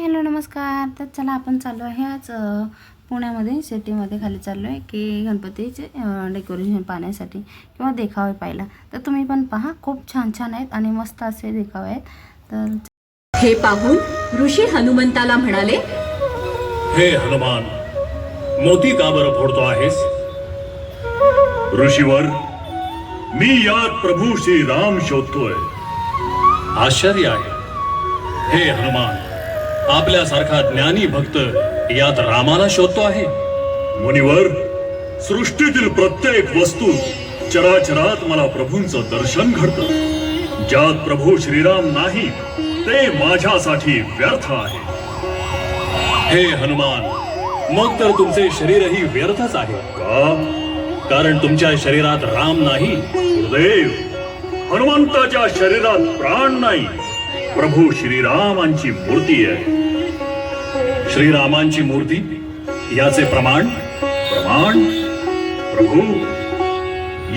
Hello नमस्कार. तर चला आपण चाललो आहे आज पुण्यामध्ये सिटीमध्ये खाली चाललो आहे की गणपतीचे डेकोरेशन पाहण्यासाठी किंवा देखावे पाहायला. तर तुम्ही पण पहा खूप छान छान आहेत आणि मस्त असे देखावे आहेत. तर हे पाहून ऋषी हनुमंताला म्हणाले हे हनुमान मोती का बरं फोडतो आहेस? ऋषीवर मी यात प्रभू श्री राम शोधतोय. आश्चर्य आहे. हे हनुमान आपल्यासारखा ज्ञानी भक्त यात रामाला शोधतो आहे. मुनिवर सृष्टीतील प्रत्येक वस्तू चराचरात मला प्रभूंचं दर्शन घडतं. ज्यात प्रभू श्रीराम नाही ते माझ्यासाठी व्यर्थ आहे. हे हनुमान मग तर तुमचे शरीरही व्यर्थच आहे का? कारण तुमच्या शरीरात राम नाही हनुमंताच्या शरीरात प्राण नाही. प्रभू श्रीरामांची मूर्ती आहे. श्रीरामांची मूर्ती याचे प्रमाण प्रमाण प्रभू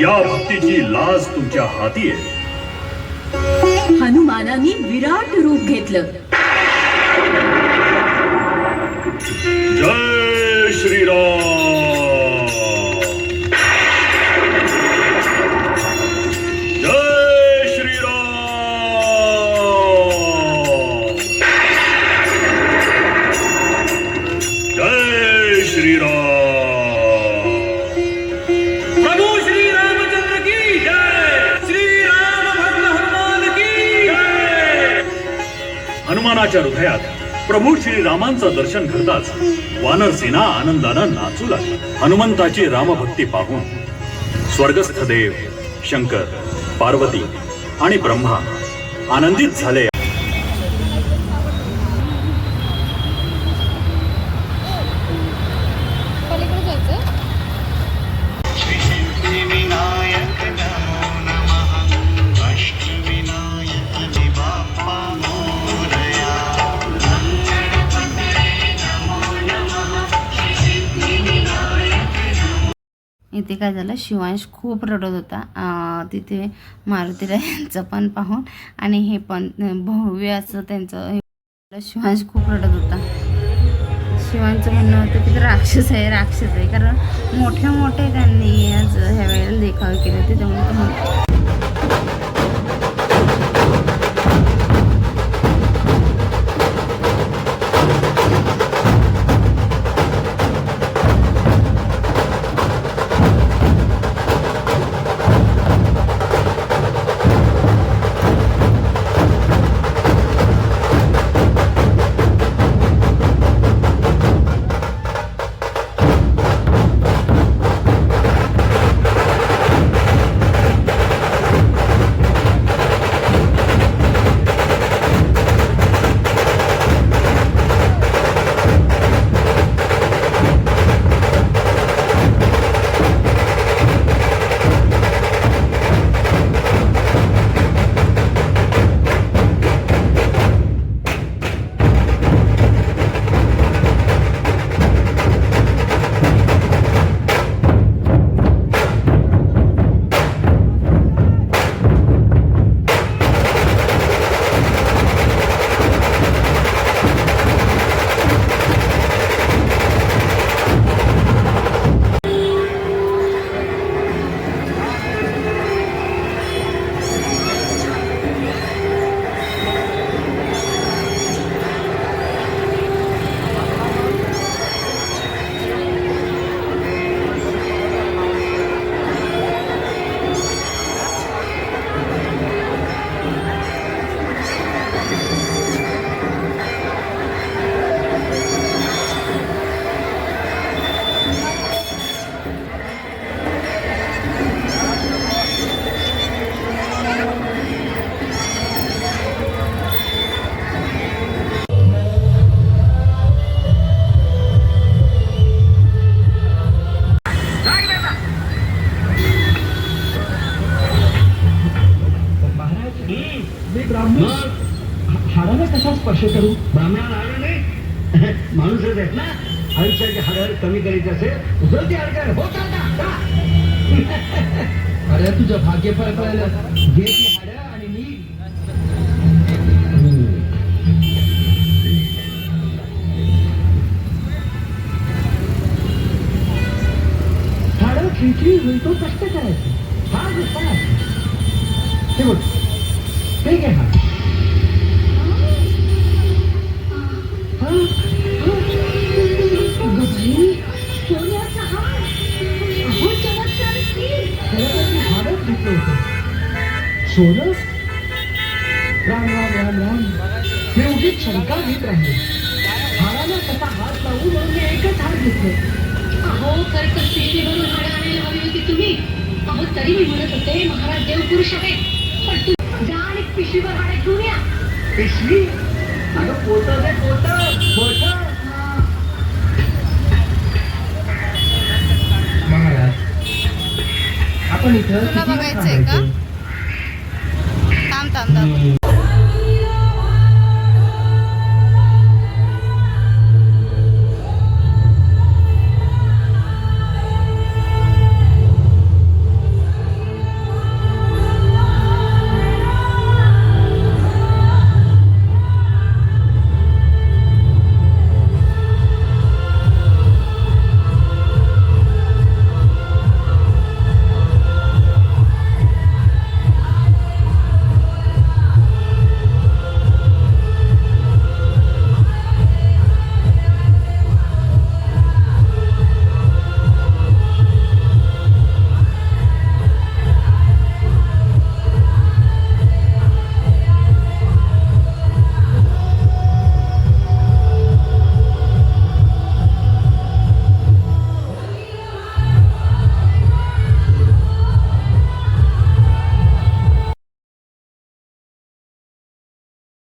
या भक्तीची लाज तुमच्या हाती आहे. हनुमानाने विराट रूप घेतलं. जय श्रीराम। प्रभू श्री रामचंद्र की जय। श्री राम भक्त हनुमान की जय। हनुमानाच्या हृदयात प्रभू श्रीरामांचं दर्शन घडताच वानर सेना आनंदानं नाचू लागली. हनुमंताची रामभक्ती पाहून स्वर्गस्थ देव शंकर पार्वती आणि ब्रह्मा आनंदित झाले इथे काय झालं? शिवांश खूप रडत होता. अं, तिथे मारुतीरायांचं पण पाहून आणि हे पण भव्य असं त्यांचं हे शिवांश खूप रडत होता. शिवांचं म्हणणं होतं की राक्षस आहे राक्षस आहे. कारण मोठे मोठे त्यांनी आज ह्या वेळेला देखावे केले होते. त्यामुळे स्पर्श करू. ब्राह्मणाला आलं नाही. माणूसच आहेत ना. आयुष्याचे हळहळ कमी करायचे असेल उचलती हडकर होत अरे तुझं भाग्य फरकळायला घे तू आणि मी हाडं खिचडी कष्ट करायचं. हा गुस्सा ते बघ. ठीक आहे हा. सोनं? राम राम राम राम. मी उगीच शंका घेत राहिले. हाराला कसा हात लावू म्हणून मी एकच हार घेतलं. अहो खर तर पिशवी भरून हाडं आणायला हवी होती तुम्ही. अहो तरी मी म्हणत होते महाराज देवपुरुष आहेत. पण तू जा आणि पिशवीवर हाडे घेऊन या. पिशवी? अगं दे पोत पोत महाराज आपण इथं बघायचंय का? అంత అందం